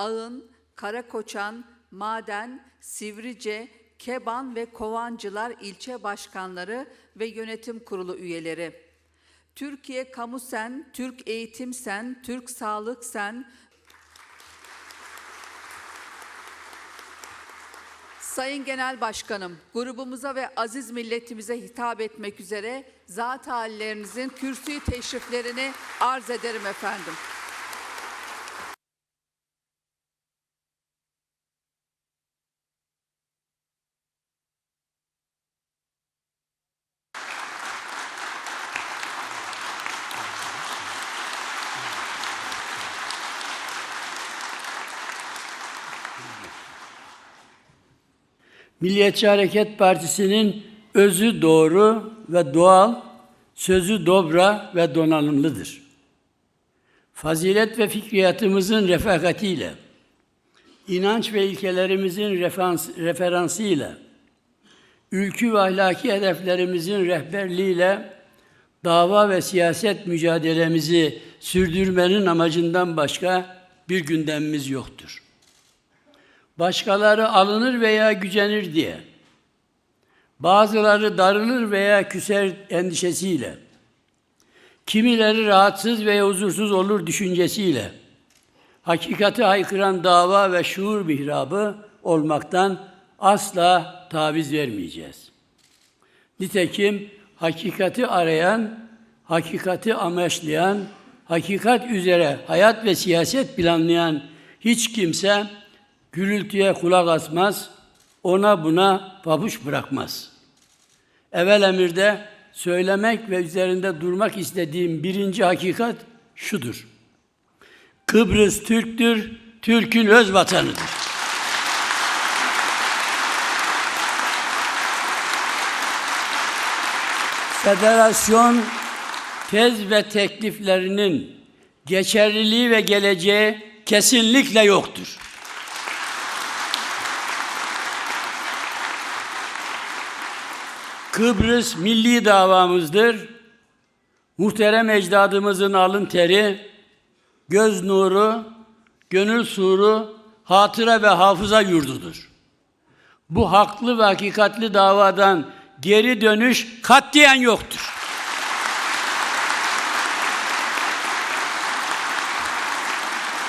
Ağın, Karakoçan, Maden, Sivrice, Keban ve Kovancılar ilçe başkanları ve yönetim kurulu üyeleri. Türkiye Kamu Sen, Türk Eğitim Sen, Türk Sağlık Sen, Sayın Genel Başkanım, grubumuza ve aziz milletimize hitap etmek üzere zat hallerinizin kürsü teşriflerini arz ederim efendim. Milliyetçi Hareket Partisi'nin özü doğru ve doğal, sözü dobra ve donanımlıdır. Fazilet ve fikriyatımızın refakatiyle, inanç ve ilkelerimizin referans, referansıyla, ülkü ve ahlaki hedeflerimizin rehberliğiyle dava ve siyaset mücadelemizi sürdürmenin amacından başka bir gündemimiz yoktur başkaları alınır veya gücenir diye, bazıları darılır veya küser endişesiyle, kimileri rahatsız veya huzursuz olur düşüncesiyle, hakikati haykıran dava ve şuur mihrabı olmaktan asla taviz vermeyeceğiz. Nitekim hakikati arayan, hakikati amaçlayan, hakikat üzere hayat ve siyaset planlayan hiç kimse gürültüye kulak asmaz, ona buna pabuç bırakmaz. Evvel emirde söylemek ve üzerinde durmak istediğim birinci hakikat şudur. Kıbrıs Türktür, Türk'ün öz vatanıdır. Federasyon tez ve tekliflerinin geçerliliği ve geleceği kesinlikle yoktur. Kıbrıs milli davamızdır. Muhterem ecdadımızın alın teri, göz nuru, gönül suru, hatıra ve hafıza yurdudur. Bu haklı ve hakikatli davadan geri dönüş katiyen yoktur.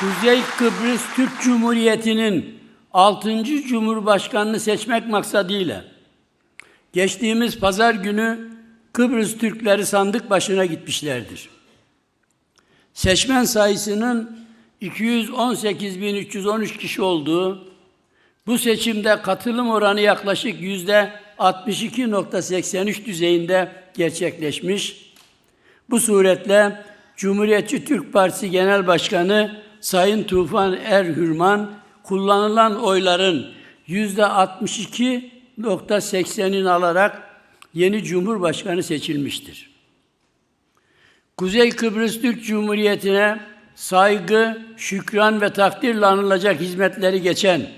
Kuzey Kıbrıs Türk Cumhuriyeti'nin 6. Cumhurbaşkanını seçmek maksadıyla Geçtiğimiz pazar günü Kıbrıs Türkleri sandık başına gitmişlerdir. Seçmen sayısının 218.313 kişi olduğu, bu seçimde katılım oranı yaklaşık yüzde 62.83 düzeyinde gerçekleşmiş. Bu suretle Cumhuriyetçi Türk Partisi Genel Başkanı Sayın Tufan Erhürman kullanılan oyların yüzde 62 %80'ini alarak yeni Cumhurbaşkanı seçilmiştir. Kuzey Kıbrıs Türk Cumhuriyeti'ne saygı, şükran ve takdirle anılacak hizmetleri geçen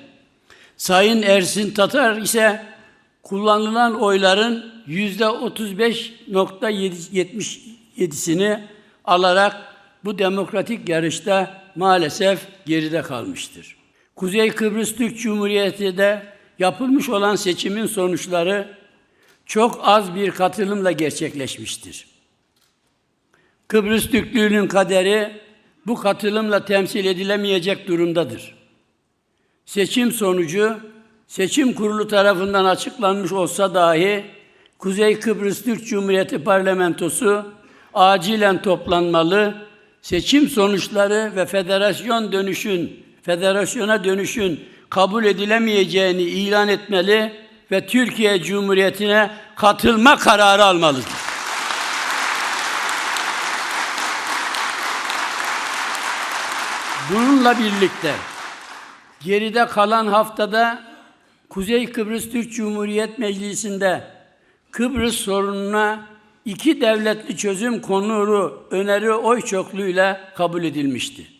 Sayın Ersin Tatar ise kullanılan oyların yüzde 35.77'sini alarak bu demokratik yarışta maalesef geride kalmıştır. Kuzey Kıbrıs Türk Cumhuriyeti de yapılmış olan seçimin sonuçları çok az bir katılımla gerçekleşmiştir. Kıbrıs Türklüğünün kaderi bu katılımla temsil edilemeyecek durumdadır. Seçim sonucu seçim kurulu tarafından açıklanmış olsa dahi Kuzey Kıbrıs Türk Cumhuriyeti Parlamentosu acilen toplanmalı, seçim sonuçları ve federasyon dönüşün, federasyona dönüşün kabul edilemeyeceğini ilan etmeli ve Türkiye Cumhuriyeti'ne katılma kararı almalıdır. Bununla birlikte geride kalan haftada Kuzey Kıbrıs Türk Cumhuriyet Meclisi'nde Kıbrıs sorununa iki devletli çözüm konulu öneri oy çokluğuyla kabul edilmişti.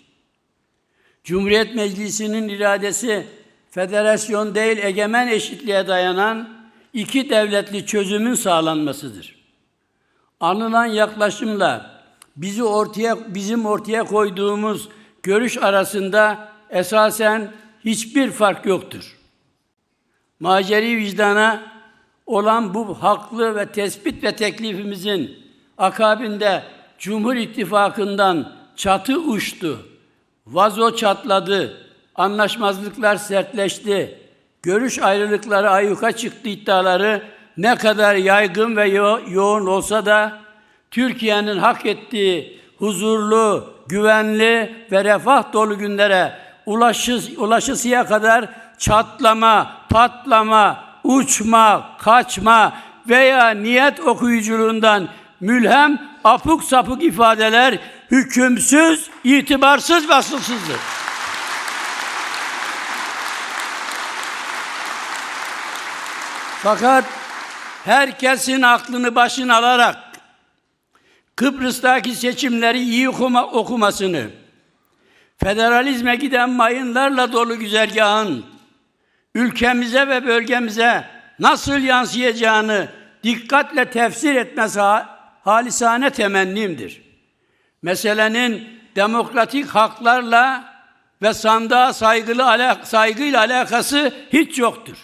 Cumhuriyet Meclisi'nin iradesi federasyon değil egemen eşitliğe dayanan iki devletli çözümün sağlanmasıdır. Anılan yaklaşımla bizi ortaya bizim ortaya koyduğumuz görüş arasında esasen hiçbir fark yoktur. Maceri vicdana olan bu haklı ve tespit ve teklifimizin akabinde Cumhur İttifakı'ndan çatı uçtu, vazo çatladı, anlaşmazlıklar sertleşti, görüş ayrılıkları ayyuka çıktı iddiaları. Ne kadar yaygın ve yo- yoğun olsa da Türkiye'nin hak ettiği huzurlu, güvenli ve refah dolu günlere ulaşı, ulaşısıya kadar çatlama, patlama, uçma, kaçma veya niyet okuyuculuğundan mülhem, apuk sapık ifadeler hükümsüz, itibarsız ve asılsızdır. Fakat herkesin aklını başına alarak Kıbrıs'taki seçimleri iyi okuma, okumasını, federalizme giden mayınlarla dolu güzergahın ülkemize ve bölgemize nasıl yansıyacağını dikkatle tefsir etmesi ha- halisane temennimdir. Meselenin demokratik haklarla ve sandığa saygılı saygıyla alakası hiç yoktur.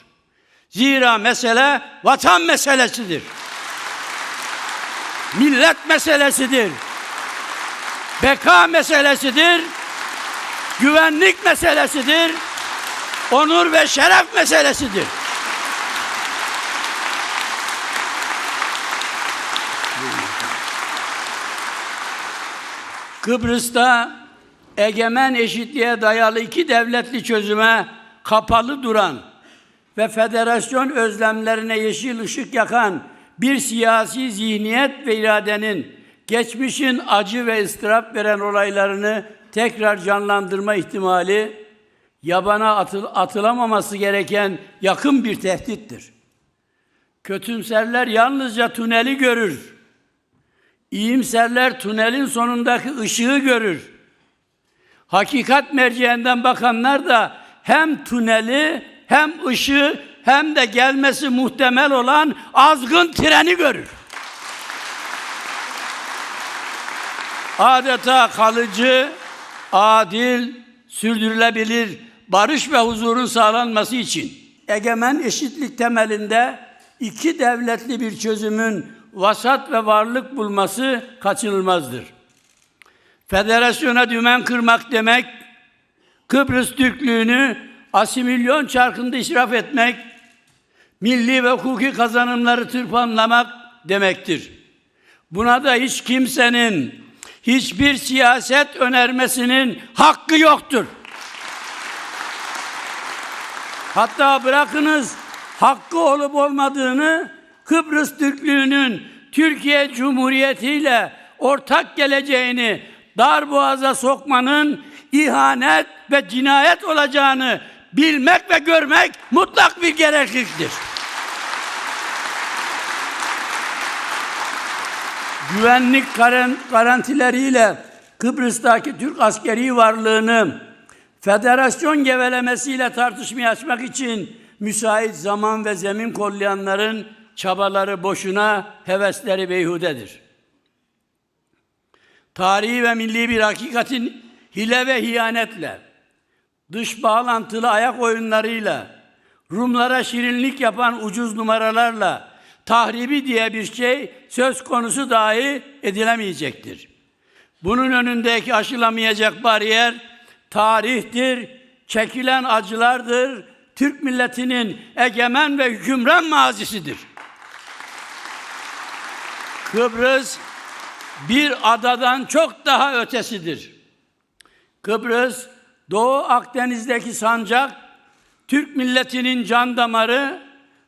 Zira mesele vatan meselesidir. Millet meselesidir. Beka meselesidir. Güvenlik meselesidir. Onur ve şeref meselesidir. Kıbrıs'ta egemen eşitliğe dayalı iki devletli çözüme kapalı duran ve federasyon özlemlerine yeşil ışık yakan bir siyasi zihniyet ve iradenin geçmişin acı ve ıstırap veren olaylarını tekrar canlandırma ihtimali yabana atıl- atılamaması gereken yakın bir tehdittir. Kötümserler yalnızca tüneli görür. İyimserler tünelin sonundaki ışığı görür. Hakikat merceğinden bakanlar da hem tüneli hem ışığı hem de gelmesi muhtemel olan azgın treni görür. Adeta kalıcı, adil, sürdürülebilir barış ve huzurun sağlanması için egemen eşitlik temelinde iki devletli bir çözümün vasat ve varlık bulması kaçınılmazdır. Federasyona dümen kırmak demek, Kıbrıs Türklüğünü asimilyon çarkında israf etmek, milli ve hukuki kazanımları tırpanlamak demektir. Buna da hiç kimsenin, hiçbir siyaset önermesinin hakkı yoktur. Hatta bırakınız hakkı olup olmadığını Kıbrıs Türklüğünün Türkiye Cumhuriyeti ile ortak geleceğini darboğaza sokmanın ihanet ve cinayet olacağını bilmek ve görmek mutlak bir gerekliliktir. Güvenlik garan- garantileriyle Kıbrıs'taki Türk askeri varlığını federasyon gevelemesiyle tartışmaya açmak için müsait zaman ve zemin kollayanların çabaları boşuna, hevesleri beyhudedir. Tarihi ve milli bir hakikatin hile ve hiyanetle, dış bağlantılı ayak oyunlarıyla, Rumlara şirinlik yapan ucuz numaralarla tahribi diye bir şey söz konusu dahi edilemeyecektir. Bunun önündeki aşılamayacak bariyer tarihtir, çekilen acılardır, Türk milletinin egemen ve hükümran mazisidir. Kıbrıs bir adadan çok daha ötesidir. Kıbrıs, Doğu Akdeniz'deki sancak, Türk milletinin can damarı,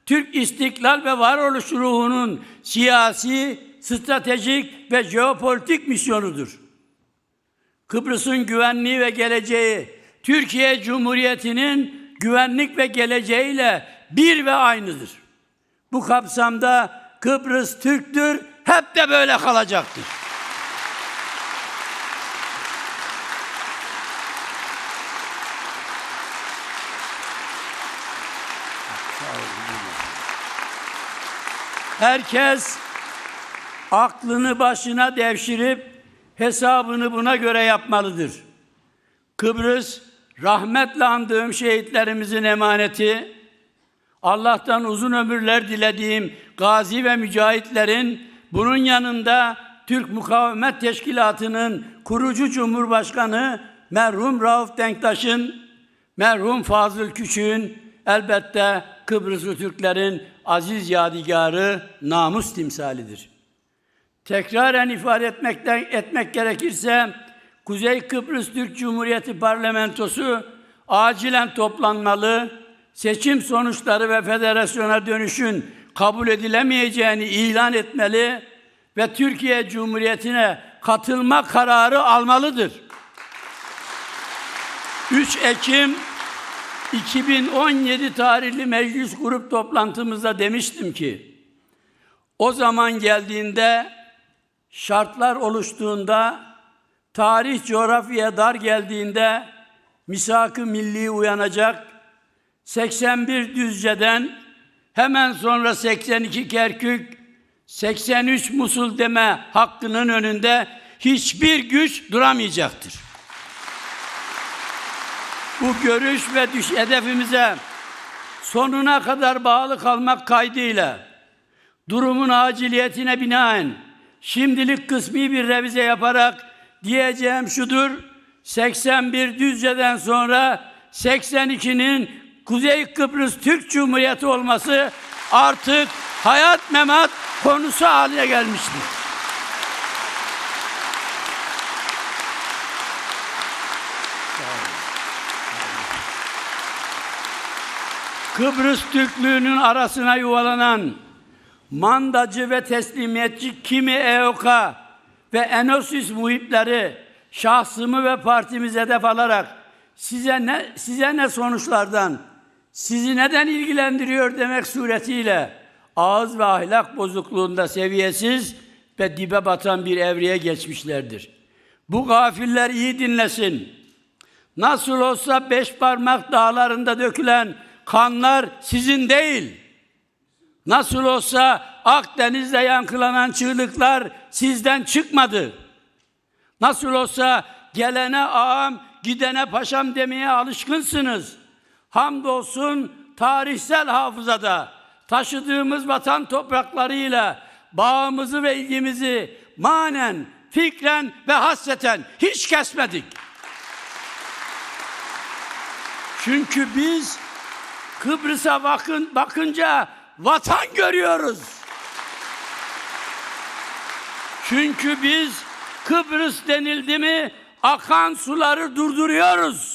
Türk istiklal ve varoluş ruhunun siyasi, stratejik ve jeopolitik misyonudur. Kıbrıs'ın güvenliği ve geleceği, Türkiye Cumhuriyeti'nin güvenlik ve geleceğiyle bir ve aynıdır. Bu kapsamda Kıbrıs Türktür, hep de böyle kalacaktır. Herkes aklını başına devşirip hesabını buna göre yapmalıdır. Kıbrıs rahmetle andığım şehitlerimizin emaneti, Allah'tan uzun ömürler dilediğim gazi ve mücahitlerin bunun yanında Türk Mukavemet Teşkilatı'nın kurucu Cumhurbaşkanı merhum Rauf Denktaş'ın, merhum Fazıl Küçük'ün elbette Kıbrıslı Türklerin aziz yadigarı namus timsalidir. Tekraren ifade etmekten etmek gerekirse Kuzey Kıbrıs Türk Cumhuriyeti Parlamentosu acilen toplanmalı, seçim sonuçları ve federasyona dönüşün kabul edilemeyeceğini ilan etmeli ve Türkiye Cumhuriyeti'ne katılma kararı almalıdır. 3 Ekim 2017 tarihli meclis grup toplantımızda demiştim ki o zaman geldiğinde şartlar oluştuğunda tarih coğrafyaya dar geldiğinde misak-ı milli uyanacak 81 Düzce'den hemen sonra 82 Kerkük 83 Musul deme hakkının önünde hiçbir güç duramayacaktır. Bu görüş ve düş hedefimize sonuna kadar bağlı kalmak kaydıyla durumun aciliyetine binaen şimdilik kısmi bir revize yaparak diyeceğim şudur. 81 Düzce'den sonra 82'nin Kuzey Kıbrıs Türk Cumhuriyeti olması artık hayat memat konusu haline gelmiştir. Kıbrıs Türklüğünün arasına yuvalanan mandacı ve teslimiyetçi kimi EOK ve Enosis muhipleri şahsımı ve partimize hedef alarak size ne, size ne sonuçlardan, sizi neden ilgilendiriyor demek suretiyle ağız ve ahlak bozukluğunda seviyesiz ve dibe batan bir evreye geçmişlerdir. Bu gafiller iyi dinlesin. Nasıl olsa beş parmak dağlarında dökülen kanlar sizin değil. Nasıl olsa Akdeniz'de yankılanan çığlıklar sizden çıkmadı. Nasıl olsa gelene ağam, gidene paşam demeye alışkınsınız. Hamdolsun tarihsel hafızada taşıdığımız vatan topraklarıyla bağımızı ve ilgimizi manen, fikren ve hasreten hiç kesmedik. Çünkü biz Kıbrıs'a bakın bakınca vatan görüyoruz. Çünkü biz Kıbrıs denildi mi akan suları durduruyoruz.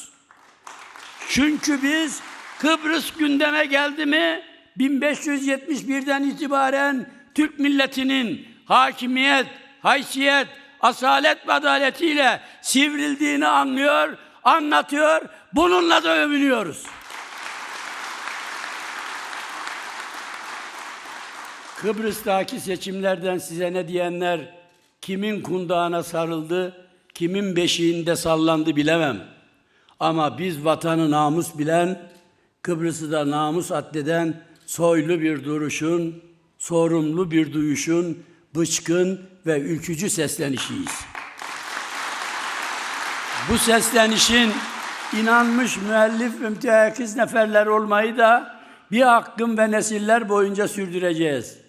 Çünkü biz Kıbrıs gündeme geldi mi 1571'den itibaren Türk milletinin hakimiyet, haysiyet, asalet ve adaletiyle sivrildiğini anlıyor, anlatıyor, bununla da övünüyoruz. Kıbrıs'taki seçimlerden size ne diyenler kimin kundağına sarıldı, kimin beşiğinde sallandı bilemem. Ama biz vatanı namus bilen, Kıbrıs'ı da namus addeden soylu bir duruşun, sorumlu bir duyuşun, bıçkın ve ülkücü seslenişiyiz. Bu seslenişin inanmış müellif ve müteakkiz neferler olmayı da bir hakkım ve nesiller boyunca sürdüreceğiz.